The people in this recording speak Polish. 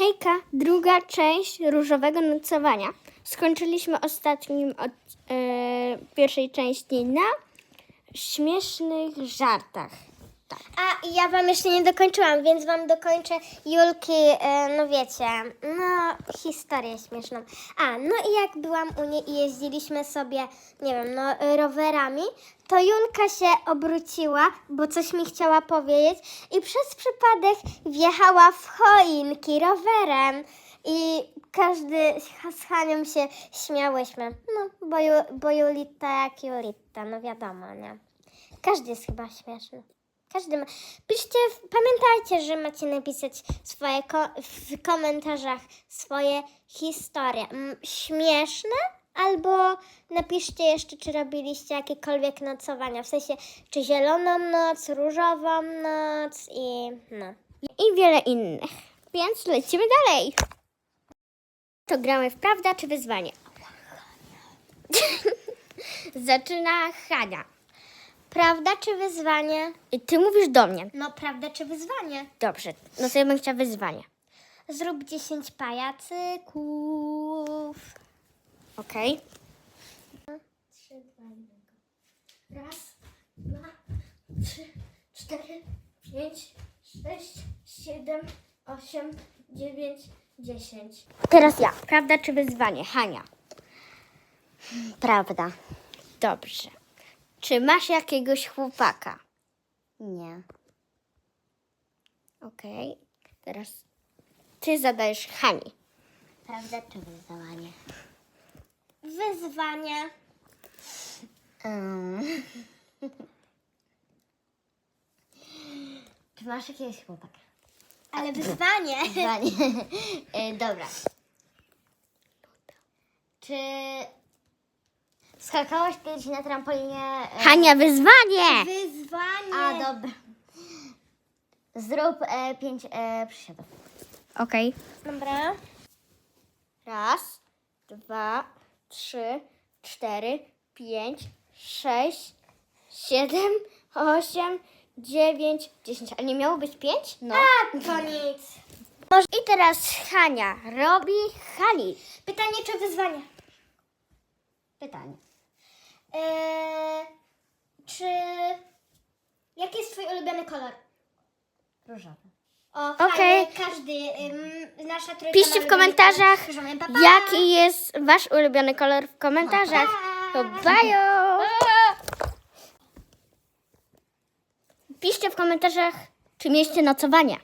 Hejka, druga część różowego nocowania. Skończyliśmy ostatnim od e, pierwszej części na śmiesznych żartach. A i ja wam jeszcze nie dokończyłam, więc wam dokończę Julki, e, no wiecie, no historię śmieszną. A, no i jak byłam u niej i jeździliśmy sobie, nie wiem, no rowerami, to Julka się obróciła, bo coś mi chciała powiedzieć i przez przypadek wjechała w choinki rowerem. I każdy z Hanią się śmiałyśmy. No, bo, Ju, bo Julita jak Julita, no wiadomo, nie? Każdy jest chyba śmieszny. Każdy ma. Piszcie, pamiętajcie, że macie napisać swoje ko- w komentarzach swoje historie. Śmieszne albo napiszcie jeszcze, czy robiliście jakiekolwiek nocowania. W sensie, czy zieloną noc, różową noc i no. I wiele innych. Więc lecimy dalej. To gramy w prawda czy wyzwanie? Zaczyna Hania. Prawda czy wyzwanie? I ty mówisz do mnie. No, prawda czy wyzwanie? Dobrze, no to ja bym chciała wyzwanie. Zrób 10 pajacyków. Okej? Trzy, dwa, jednego. Raz, dwa, trzy, cztery, pięć, sześć, siedem, osiem, dziewięć, dziesięć. Teraz ja. Prawda czy wyzwanie? Hania. Prawda. Dobrze. Czy masz jakiegoś chłopaka? Nie. Okej. Teraz ty zadajesz Hani. Prawda czy wyzwanie? Wyzwanie. Czy masz jakiegoś chłopaka? Ale wyzwanie. Zdanie. E, Dobra. Czy skakałaś kiedyś na trampolinie? e, Hania, wyzwanie! Wyzwanie. A, dobra. Zrób e, pięć e, przysiadów. Okej. Dobra. Raz, dwa, trzy, cztery, pięć, sześć, siedem, osiem, dziewięć, dziesięć. A nie miało być pięć? No. A, to nic. I teraz Hania robi Hani. Pytanie czy wyzwanie? Pytanie. Eee, czy... Jaki jest twój ulubiony kolor? Różowy. O, Okej. fajnie, każdy, ym, nasza trójka Piszcie w ulubiony komentarzach, kolor. Różowy. Pa, pa. jaki jest wasz ulubiony kolor w komentarzach. To bajo! Piszcie w komentarzach, czy mieliście nocowania.